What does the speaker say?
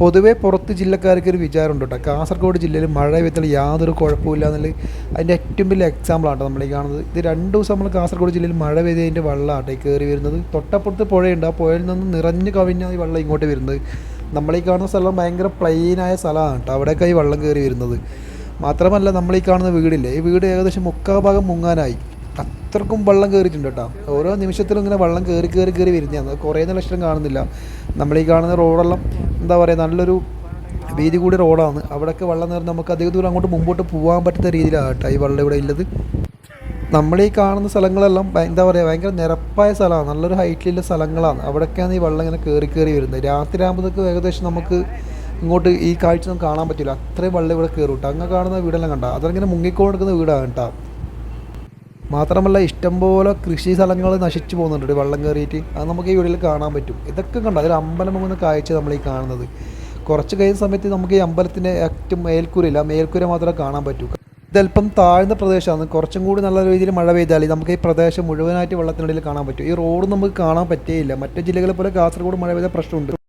പൊതുവേ പുറത്ത് ജില്ലക്കാർക്ക് ഒരു വിചാരമുണ്ട് കേട്ടോ. കാസർഗോഡ് ജില്ലയിൽ മഴ പെയ്താൽ യാതൊരു കുഴപ്പമില്ല എന്നുള്ളത് അതിന്റെ ഏറ്റവും വലിയ എക്സാമ്പിളാണ് നമ്മൾ ഈ കാണുന്നത്. ഇത് രണ്ട് ദിവസം നമ്മൾ കാസർഗോഡ് ജില്ലയിൽ മഴ പെയ്തതിന്റെ വെള്ളമാട്ടെ കയറി വരുന്നത്. തൊട്ടപ്പുറത്ത് പുഴയുണ്ട്. ആ പുഴയിൽ നിന്ന് നിറഞ്ഞു കവിഞ്ഞാൽ ഈ വെള്ളം ഇങ്ങോട്ട് വരുന്നത്. നമ്മൾ ഈ കാണുന്ന സ്ഥലം ഭയങ്കര പ്ലെയിനായ സ്ഥലമാണ് കേട്ടോ. അവിടെയൊക്കെ ഈ വെള്ളം കയറി വരുന്നത്. മാത്രമല്ല നമ്മൾ ഈ കാണുന്ന വീടില്ലേ? ഈ വീട് ഏകദേശം മുക്കാൽ ഭാഗം മുങ്ങാനായി. അത്രക്കും വെള്ളം കയറിയിട്ടുണ്ട് കേട്ടോ. ഓരോ നിമിഷത്തിലും ഇങ്ങനെ വെള്ളം കയറി കയറി കയറി വരുന്നതാണ്. കുറേ ലക്ഷണം കാണുന്നില്ല. നമ്മൾ ഈ കാണുന്ന റോഡെല്ലാം എന്താ പറയുക നല്ലൊരു വീതി കൂടി റോഡാണ്. അവിടെയൊക്കെ വെള്ളം നേരം നമുക്ക് അധിക ദൂരം അങ്ങോട്ട് മുമ്പോട്ട് പോകാൻ പറ്റുന്ന രീതിയിലാണ് കേട്ടോ ഈ വെള്ളം ഇവിടെ ഉള്ളത്. നമ്മൾ ഈ കാണുന്ന സ്ഥലങ്ങളെല്ലാം എന്താ പറയുക ഭയങ്കര നിരപ്പായ സ്ഥലമാണ്. നല്ലൊരു ഹൈറ്റിലുള്ള സ്ഥലങ്ങളാണ്. അവിടെയൊക്കെയാണ് ഈ വെള്ളം ഇങ്ങനെ കയറി കയറി വരുന്നത്. രാത്രി ഏകദേശം നമുക്ക് ഇങ്ങോട്ട് ഈ കാഴ്ച നമുക്ക് കാണാൻ പറ്റില്ല. അത്രയും വെള്ളം ഇവിടെ കയറും കേട്ടോ. അങ്ങനെ കാണുന്ന വീടെല്ലാം കണ്ട? അതങ്ങനെ മുങ്ങിക്കൊണ്ടിരിക്കുന്ന വീടാണ് കേട്ടോ. മാത്രമല്ല ഇഷ്ടംപോലെ കൃഷി സ്ഥലങ്ങൾ നശിച്ചു പോകുന്നുണ്ട്. വെള്ളം കയറിയിട്ട് അത് നമുക്ക് ഈ വീട്ടിൽ കാണാൻ പറ്റും. ഇതൊക്കെ കണ്ടു? അതൊരു അമ്പലം പോകുന്ന കാഴ്ച നമ്മൾ ഈ കാണുന്നത്. കുറച്ച് കഴിയുന്ന സമയത്ത് നമുക്ക് ഈ അമ്പലത്തിന്റെ ഏറ്റവും മേൽക്കൂരയില്ല മേൽക്കൂര മാത്രമേ കാണാൻ പറ്റൂ. ഇതല്പം താഴ്ന്ന പ്രദേശമാണ്. കുറച്ചും കൂടി നല്ല രീതിയിൽ മഴ പെയ്താൽ നമുക്ക് ഈ പ്രദേശം മുഴുവനായിട്ട് വെള്ളത്തിനിടയിൽ കാണാൻ പറ്റും. ഈ റോഡ് നമുക്ക് കാണാൻ പറ്റേയില്ല. മറ്റു ജില്ലകളെ പോലെ കാസർഗോഡ് മഴ പെയ്ത പ്രശ്നമുണ്ട്.